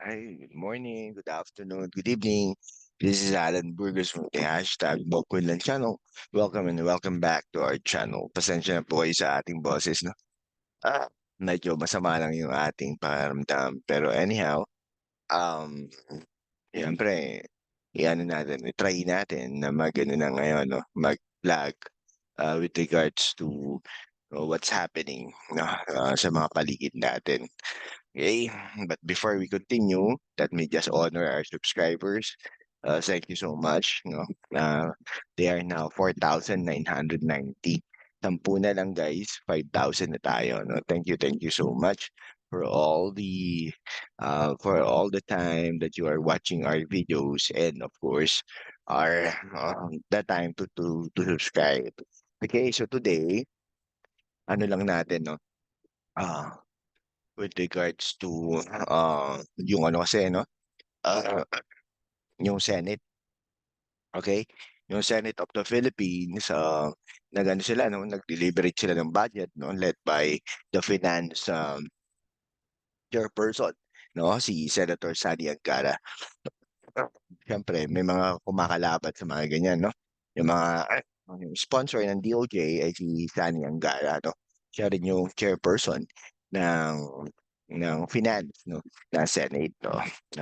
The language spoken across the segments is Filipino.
Hi, good morning, good afternoon, good evening. This is Alan Burgos from the hashtag Bokwenlan Channel. Welcome and welcome back to our channel. Pasensya na po kayo sa ating boses, no? Ah, medyo masama lang yung ating pakiramdam. Pero anyhow, um, siyempre, i-ano natin, try natin na mag-ano na ngayon, no? Mag-vlog uh, with regards to uh, what's happening no? uh, sa mga paligid natin. Okay, but before we continue, let me just honor our subscribers. Uh, thank you so much. No, uh, they are now 4,990. Sampu na lang guys, 5,000 na tayo. No, thank you, thank you so much for all the uh, for all the time that you are watching our videos and of course our um, the time to to to subscribe. Okay, so today ano lang natin no. Uh, with regards to uh, yung ano kasi no uh, yung Senate. Okay? Yung Senate of the Philippines uh, nagano sila no nag-deliberate sila ng budget no led by the finance um, chairperson no si Senator Sani Angara. Siyempre may mga kumakalaban sa mga ganyan no? Yung mga yung sponsor ng DOJ ay si Sani Angara no? Siya rin yung chairperson ng ng finance no? Na Senate no?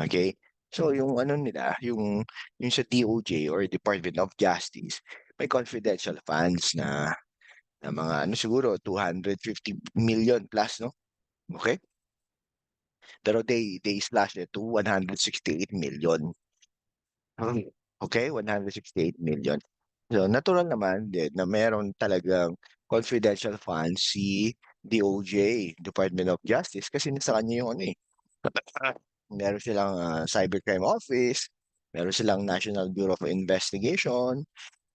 Okay? So yung ano nila yung yung sa DOJ or Department of Justice may confidential funds na na mga ano siguro 250 million plus no? Okay? Pero they they slashed it to 168 million. Okay? 168 million. So natural naman din na meron talagang confidential funds si DOJ, Department of Justice, kasi nasa kanya yung ano eh. meron silang uh, cybercrime office, meron silang National Bureau of Investigation,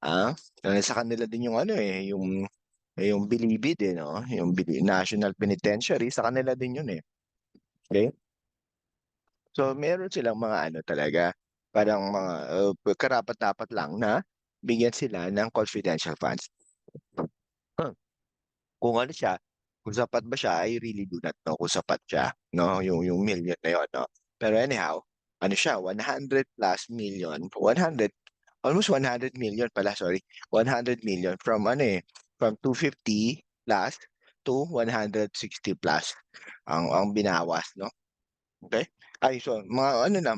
ah, sa kanila din yung ano eh, yung yung bilibid eh, no? Yung National Penitentiary, sa kanila din yun eh. Okay? So, meron silang mga ano talaga, parang mga uh, karapat-dapat lang na bigyan sila ng confidential funds. Kung ano siya, kung sapat ba siya, I really do not know kung sapat siya, no? Yung yung million na yun, no? Pero anyhow, ano siya, 100 plus million, 100, almost 100 million pala, sorry, 100 million from ano eh, from 250 plus to 160 plus ang ang binawas, no? Okay? Ay, so, mga ano na,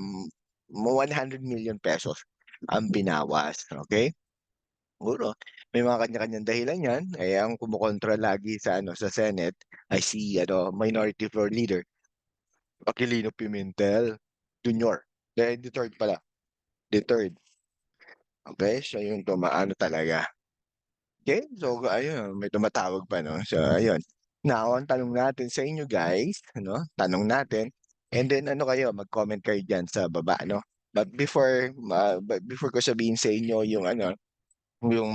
100 million pesos ang binawas, okay? Siguro may mga kanya-kanyang dahilan 'yan, eh, ang kumokontra lagi sa ano, sa Senate ay si ano, Minority Floor Leader Aquilino Pimentel Jr. Eh, the third pala, the third. Okay, siya yung tumaano talaga. Okay, so ayun, may tumatawag pa 'no, so ayun. Now, ang tanong natin sa inyo guys, ano, tanong natin, and then ano kayo, mag-comment kayo diyan sa baba 'no. But before, uh, but before ko sabihin sa inyo yung ano, yung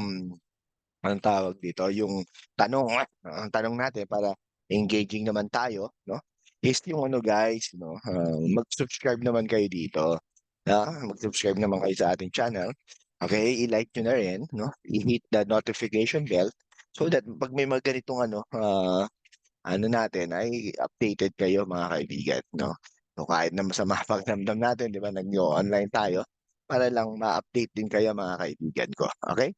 anong tawag dito, yung tanong, ang tanong natin para engaging naman tayo, no? Is yung ano guys, no? Uh, mag-subscribe naman kayo dito. Uh, mag-subscribe naman kayo sa ating channel. Okay, i-like nyo na rin, no? I-hit the notification bell so that pag may mga ganitong ano, uh, ano natin ay updated kayo mga kaibigan, no? So kahit na masama pagdamdam natin, di ba, nag-online tayo, para lang ma-update din kayo mga kaibigan ko. Okay?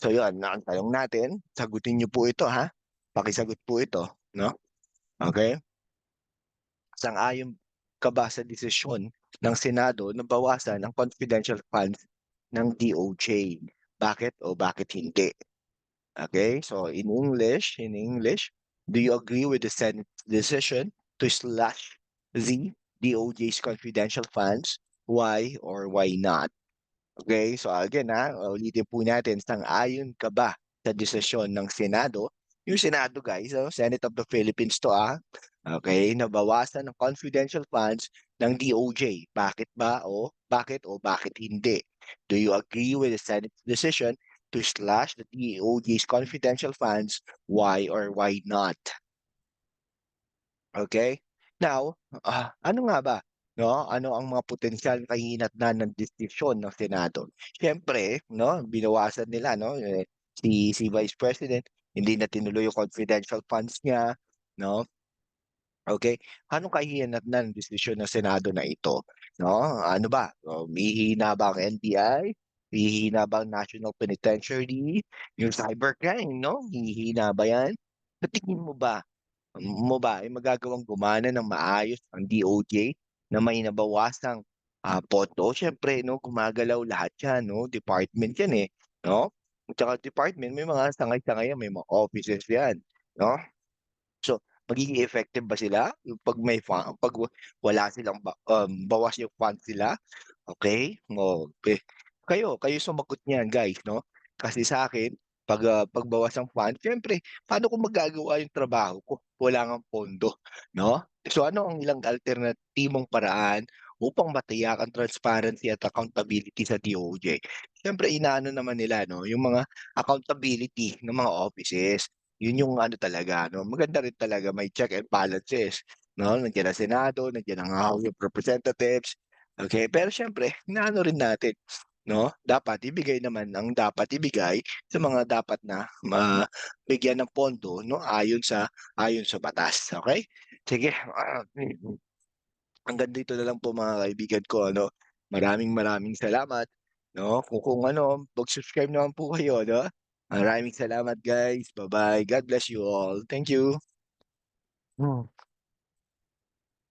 So yun, ang tanong natin, sagutin niyo po ito ha. Pakisagot po ito, no? Okay? Sang-ayon ka ba sa desisyon ng Senado na bawasan ang confidential funds ng DOJ? Bakit o bakit hindi? Okay? So in English, in English, do you agree with the Senate decision to slash the DOJ's confidential funds? Why or why not? Okay, so again ha, ulitin po natin, sang-ayon ka ba sa desisyon ng Senado? Yung Senado guys, oh, Senate of the Philippines to ah. Okay, nabawasan ng confidential funds ng DOJ. Bakit ba o bakit o bakit hindi? Do you agree with the Senate's decision to slash the DOJ's confidential funds? Why or why not? Okay? Now, uh, ano nga ba no? Ano ang mga potensyal na kahihinatnan ng desisyon ng Senado? Siyempre, no, binawasan nila no, eh, si si Vice President hindi na tinuloy yung confidential funds niya, no? Okey, paano kahihinatnan ng desisyon ng Senado na ito, 'no? Ano ba, um, hihina ba ang NBI, hihina ba ang National Penitentiary, yung cybercrime 'no, hihina ba 'yan? Sa tingin mo ba mo ba ay magagawang gumana ng maayos ang DOJ na may nabawasang, ah, pondo? Siyempre 'no, gumagalaw lahat 'yan 'no, department 'yan, eh, 'no? At saka department may mga sangay-sangay may mga offices 'yan, 'no? So, magiging effective ba sila 'pag may fa 'pag wa wala silang ba um, bawas yung funds nila? Okey, oh, pe kayo kayo sumagot niyan guys 'no? Kasi sa'kin 'pag, ah, 'pag bawas ang funds siyempre paano ko magagawa yung trabaho ko, wala ngang pondo 'no? So, ano ang ilang alternatibong paraan upang matiyak ang transparency at accountability sa DOJ? Siyempre inaano naman nila 'no, yung mga accountability ng mga offices. Yun yung ano talaga 'no, maganda rin talaga may check and balances 'no, nandiyan ang Senado, nandiyan ang House of Representatives, okey. Pero siyempre inaano rin natin 'no, dapat ibigay naman ang dapat ibigay sa mga dapat na mabigyan ng pondo 'no, ayon sa ayon sa batas, okey? Sige. Hanggang dito na lang po mga kaibigan ko ano, maraming maraming salamat 'no, kung kung ano mag-subscribe naman po kayo 'no. Maraming salamat guys, ba-bye, God bless you all, thank you. Hmm.